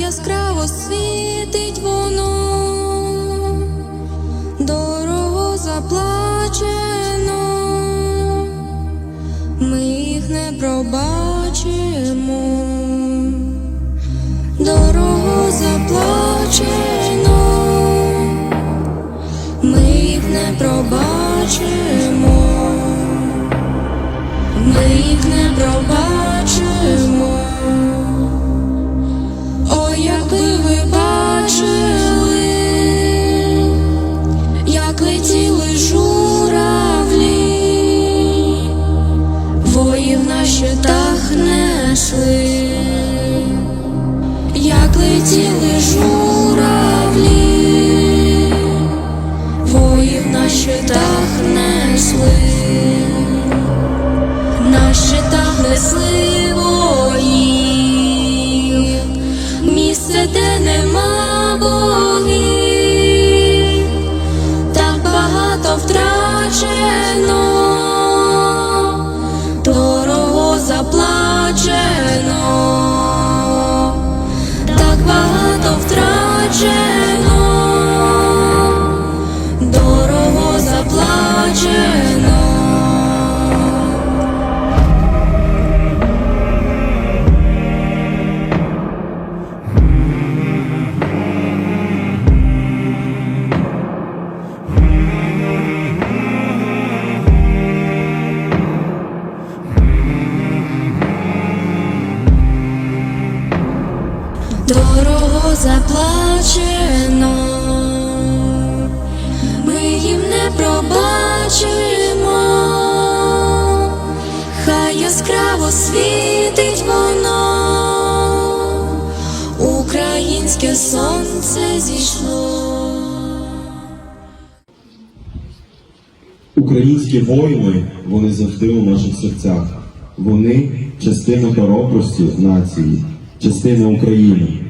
яскраво світить воно, дорого заплачено, ми їх не пробачимо, заплачено, ми їм не пробачимо, хай яскраво світить воно, українське сонце зійшло. Українські воїни, вони завжди у наших серцях. Вони частина хоробрості нації, частина України.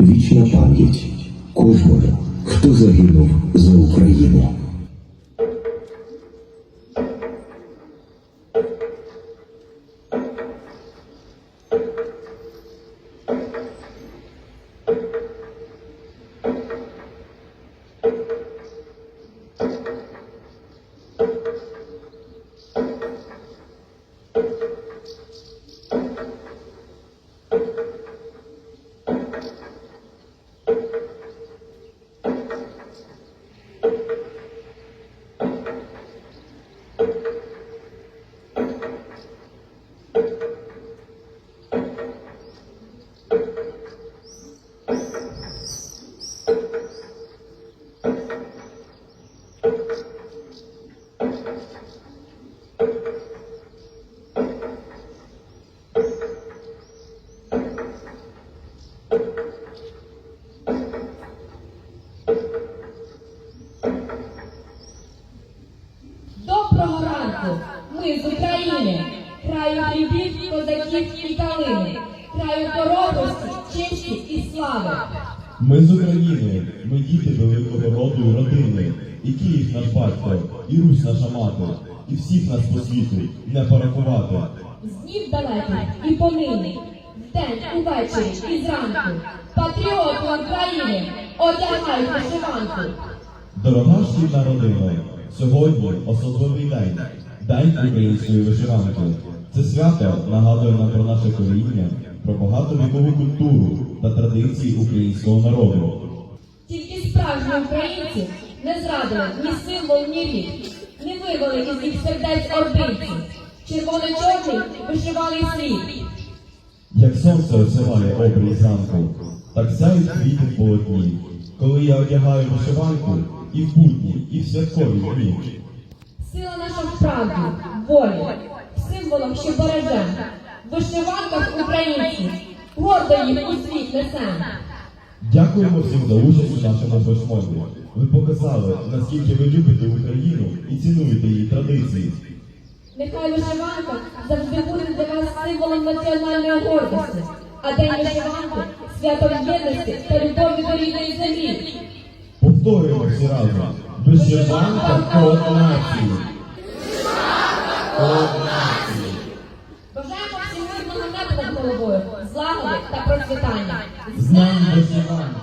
Вічна пам'ять кожного, хто загинув за Україну. Доброго ранку! Ми з України, краю хлібів, козаків і калини, краю хоробрості, честі і слави. Ми з України, ми діти великого роду і родини, і Київ наш батько, і Русь наша мати, і всіх нас по світу не порахувати. З днів далеких і понині, вдень, увечері і зранку, патріотам країни одягають вишиванку. Дорога шкільна родина, сьогодні особливий день, день української вишиванки. Це свято нагадує нам про наше коріння, про багатовікову культуру та традиції українського народу. Тільки справжні українці не зрадили ні символ, ні рід, не вивели із їх сердець ординців. Червоно-чорний вишиваний світ. Як сонце осяває обрій зранку, так сяють квіти в полотні, коли я одягаю вишиванку і в будні, і в святкові дні. Сила наша в правді, волі, символом, що береже. В вишиванках українців, гордо їх у світ несем. Дякуємо всім за участь у нашому флешмобі. Ви показали, наскільки ви любите Україну і цінуєте її традиції. Нехай вишиванка завжди буде для вас символом національної гордості, а день вишиванки свято єдності та любові до рідної землі. Повторюємо всі разом. Вишиванка код нації. Код нації. 咱不走。